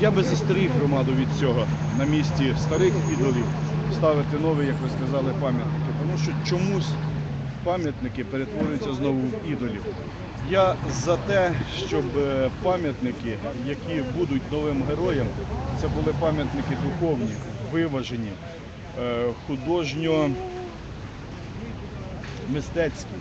Я би застеріг громаду від цього на місці старих ідолів ставити нові, як ви сказали, пам'ятники. Тому що чомусь пам'ятники перетворюються знову в ідолів. Я за те, щоб е, пам'ятники, які будуть новим героям, це були пам'ятники духовні, виважені, е, художньо мистецькі,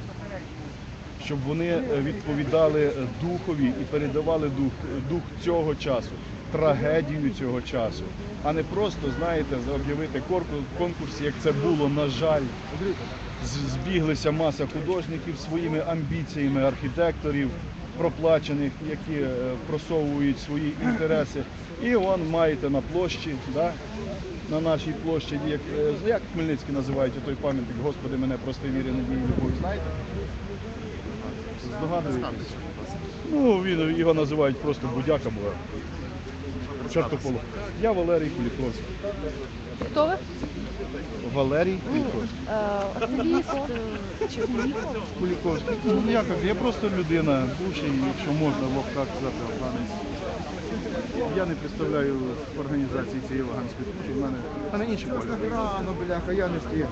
щоб вони е, відповідали духові і передавали дух, дух цього часу, трагедію цього часу, а не просто, знаєте, об'явити конкурс, як це було, на жаль. Збіглися маса художників своїми амбіціями, архітекторів, проплачених, які е, просовують свої інтереси. І вон маєте на площі, да? на нашій площі, як, е, як Хмельницький називають той пам'ятник, Господи, мене прости вірі, надії, любові, знаєте? Здогадуєтесь? Ну, він, його називають просто будяка була. Чортополох. Я Валерій Куліковський. Хто ви? Валерій Куліковський. Активіст е, чи? Куліковський. Ну, як, я просто людина, бувший, якщо можна в лапках сказати, афганець. Я не представляю організації цієї Луганської, що в мене, в мене інші погляди. Рано, бляха, я не стою.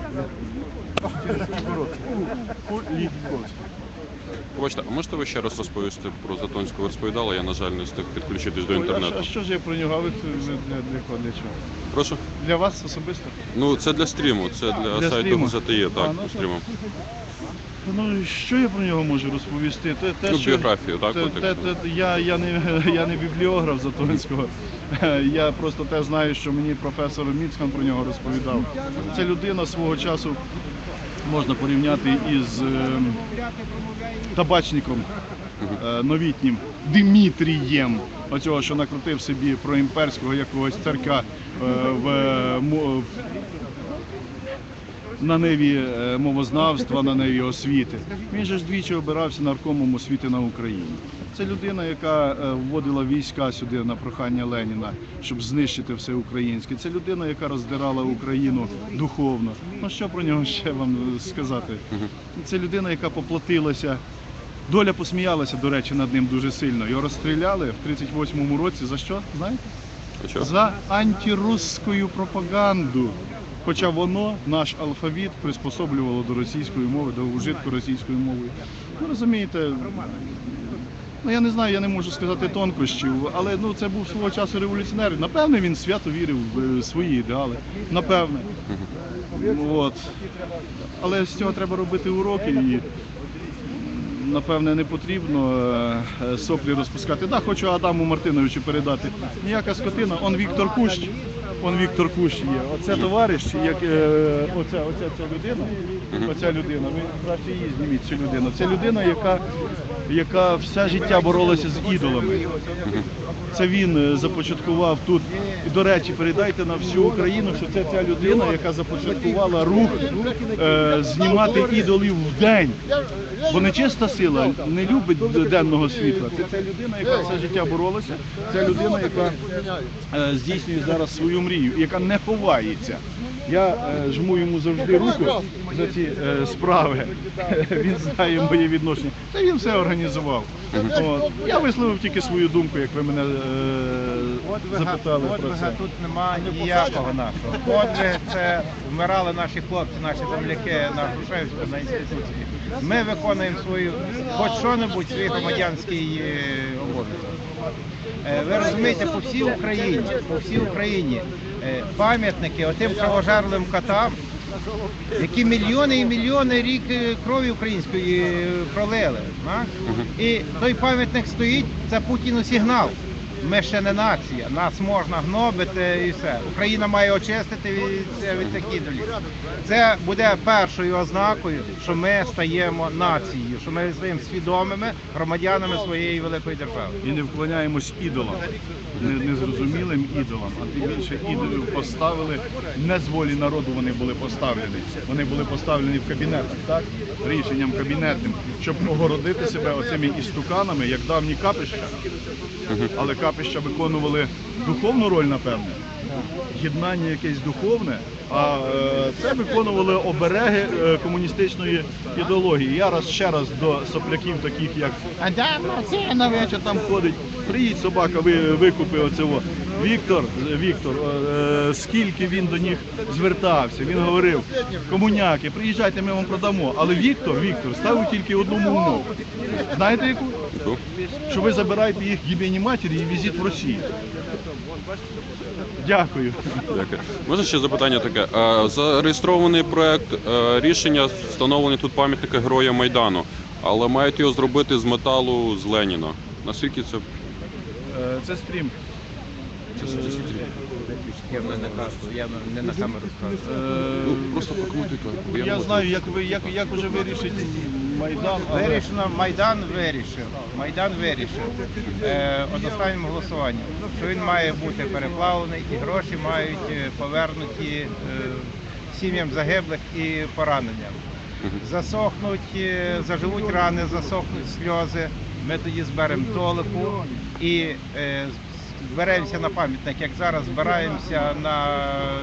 Куліковський. Бачите, а можете ви ще раз розповісти про Затонського ви розповідали? Я, на жаль, не встиг підключитись до Ой, а інтернету. що- А що ж я про нього? Ви це для, для, для, кого, для чого? Прошу. Для вас особисто? Ну, це для стріму, це для, Для сайту стріму? ЗТЄ, А, так, ну, стріму. Ну, що я про нього можу розповісти? Те, те, Ну, що- біографію, так, те- от, те- якщо. те- я, я, не, я не бібліограф Затонського. Я просто те знаю, що мені професор Міцхан про нього розповідав. Це людина свого часу можна порівняти із ем, табачником е, новітнім Димітрієм. Оцього, що накрутив собі про імперського якогось царка е, в, е, в на ниві е, мовознавства, на ниві освіти. Він же ж двічі обирався наркомом освіти на Україні. Це людина, яка е, вводила війська сюди на прохання Леніна, щоб знищити все українське. Це людина, яка роздирала Україну духовно. Ну що про нього ще вам сказати? Це людина, яка поплатилася. Доля посміялася, до речі, над ним дуже сильно. Його розстріляли в 38-му році. За що? Знаєте? За антирусскую пропаганду. Хоча воно, наш алфавіт, приспособлювало до російської мови, до вжитку російської мови. Ну розумієте, ну я не знаю, я не можу сказати тонкощів, але ну це був свого часу революціонер. Напевне, він свято вірив в е, свої ідеали. Напевне. От. Але з цього треба робити уроки і напевне не потрібно е, соплі розпускати. Да, хочу Адаму Мартиновичу передати. Ніяка скотина, он Віктор Кущ. Он Віктор Кущ є. Оце товариш, як е, оця, оця ця людина. Оця людина. Ви краще її зніміть цю людину. Це людина, яка, яка все життя боролася з ідолами. Це він е, започаткував тут. І, до речі, передайте на всю Україну, що це ця людина, яка започаткувала рух е, знімати ідолів в день. Бо нечиста сила не любить денного світла. Це ця людина, яка все життя боролася. Це людина, яка е, здійснює зараз свою мрію, яка не ховається. Я е, жму йому завжди руку за ці е, справи. Він знає моє відношення. Та він все організував. От. Я висловив тільки свою думку, як ви мене е, запитали про Подвига тут немає ніякого нашого. Подвиг це вмирали наші хлопці, наші земляки на Грушевську, на інституції. Ми виконуємо свою, хоч що-небудь, свій громадянський е, обов'язок. Е, Ви розумієте, по всій Україні, по всій Україні пам'ятники отим кровожерливим котам, які мільйони і мільйони рік е, крові української е, пролили. І той пам'ятник стоїть, це Путіну сигнал. Ми ще не нація, нас можна гнобити і все. Україна має очистити від, від таких долів. Це буде першою ознакою, що ми стаємо нацією, що ми стаємо свідомими громадянами своєї великої держави. І не вклоняємось ідолам, не- незрозумілим ідолам, а тим більше ідолів поставили не з волі народу. Вони були поставлені. Вони були поставлені в кабінетах, так рішенням кабінетним, щоб огородити себе оцими істуканами, як давні капища. Але капища виконували духовну роль, напевне. Єднання якесь духовне, а е, це виконували обереги е, комуністичної ідеології. Я раз ще раз до сопляків, таких як Адам, вечір там ходить. Приїдь собака, ви викупи оцього. Віктор, Віктор, е, скільки він до них звертався, він говорив, комуняки, приїжджайте, ми вам продамо. Але Віктор, Віктор, ставив тільки одну умову. Знаєте яку? Ну, Що ви забираєте їх єбені матері і візит в Росію. Дякую. Дякую. Можна ще запитання таке? Е, Зареєстрований проект е, рішення встановлені тут пам'ятники Героя Майдану, але мають його зробити з металу з Леніна. Наскільки це Е, Це стрім. Я не кажу, я не на камеру скажу. Е, ну просто прокоментуйте. бо не Я можу. знаю, як ви як, як уже вирішить Майдан. але- Вирішено, Майдан вирішив. Майдан вирішив е, одностайним голосуванням, що він має бути переплавлений і гроші мають е, повернуті е, сім'ям загиблих і пораненням. Засохнуть, е, заживуть рани, засохнуть сльози. Ми тоді зберемо толику і е, зберемося на пам'ятник, як зараз збираємося на,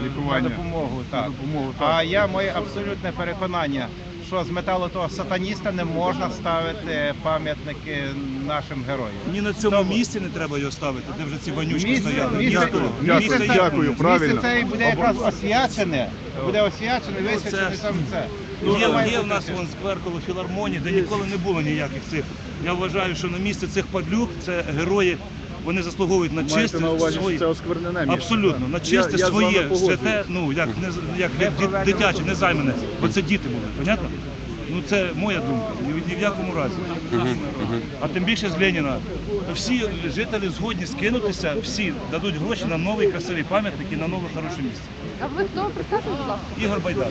Лікування. на допомогу. Так. допомогу, так. А я моє абсолютне переконання, що з металу того сатаніста не можна ставити пам'ятники нашим героям. Ні на цьому Тому- місці не треба його ставити, де вже ці вонючки Місце- стояли. місце- Дякую, ні, дякую, дякую, правильно. Місце це буде якраз освячене, буде освячене, висвячене саме це. Ну, є, є в нас вон сквер коло філармонії, де ніколи не було ніяких цих. Я вважаю, що на місці цих падлюк це герої, вони заслуговують на чисте на увазі, своє. це осквернене місце. Абсолютно, на чисте я своє, святе, ну як не як проведемо дитяче, не займане, бо це діти були, понятно? Ну це моя думка, ні, в- ні в якому разі. А тим більше з Леніна. Всі жителі згодні скинутися, всі дадуть гроші на новий красивий пам'ятник і на нове хороше місце. А ви хто представте, будь ласка? Ігор Байдар.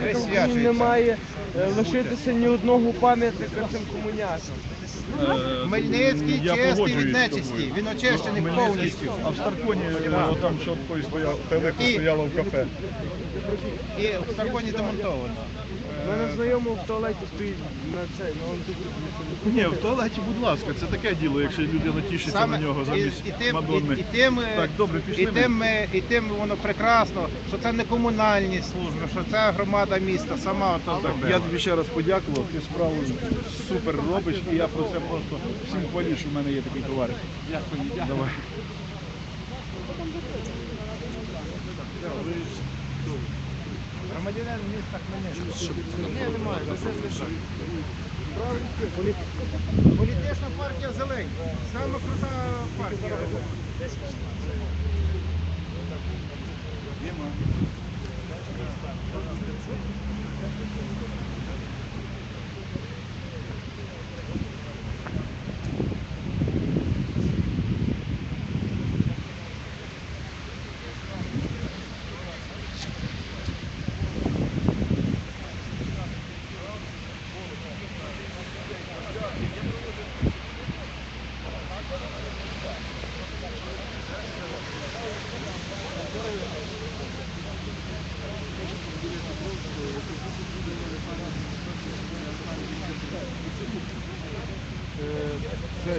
Присвячується. немає е, лишитися ні одного пам'ятника цим комунякам. Е, Хмельницький я чистий погоджуюсь від з нечисті, тобою. він очищений повністю. А в Старконі е, там що такої стояв, Телека І- стояла в кафе. І в Старконі демонтовано. Мене знайомий в туалеті стоїть на цей, на антикрупні. Ні, в туалеті, будь ласка, це таке діло, якщо людина тішиться Саме на нього замість і, тим, Мадонни. і, і тим, Так, добре, пішли і тим, е, і тим воно прекрасно, що це не комунальні служби, що це громада міста сама ото Так, зробила. я тобі ще раз подякував, ти справу супер робиш, і я про це просто всім хвалю, що в мене є такий товариш. Дякую, дякую. Давай. Громадянин міста Хмельницького. Політична партія Зелень. Саме крута партія.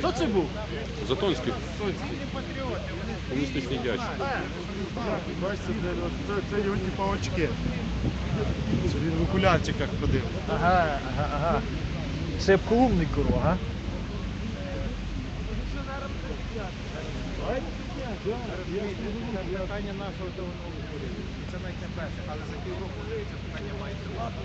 Хто це був? Затонський. Комуністичний дядь. Бачите, це, це його типа очки. Це він в окулярчиках ходив. Ага, ага, ага. Це клубний курва, ага. Питання нашого того нового уряду. Це навіть не перше, але за півроку це питання має тривати.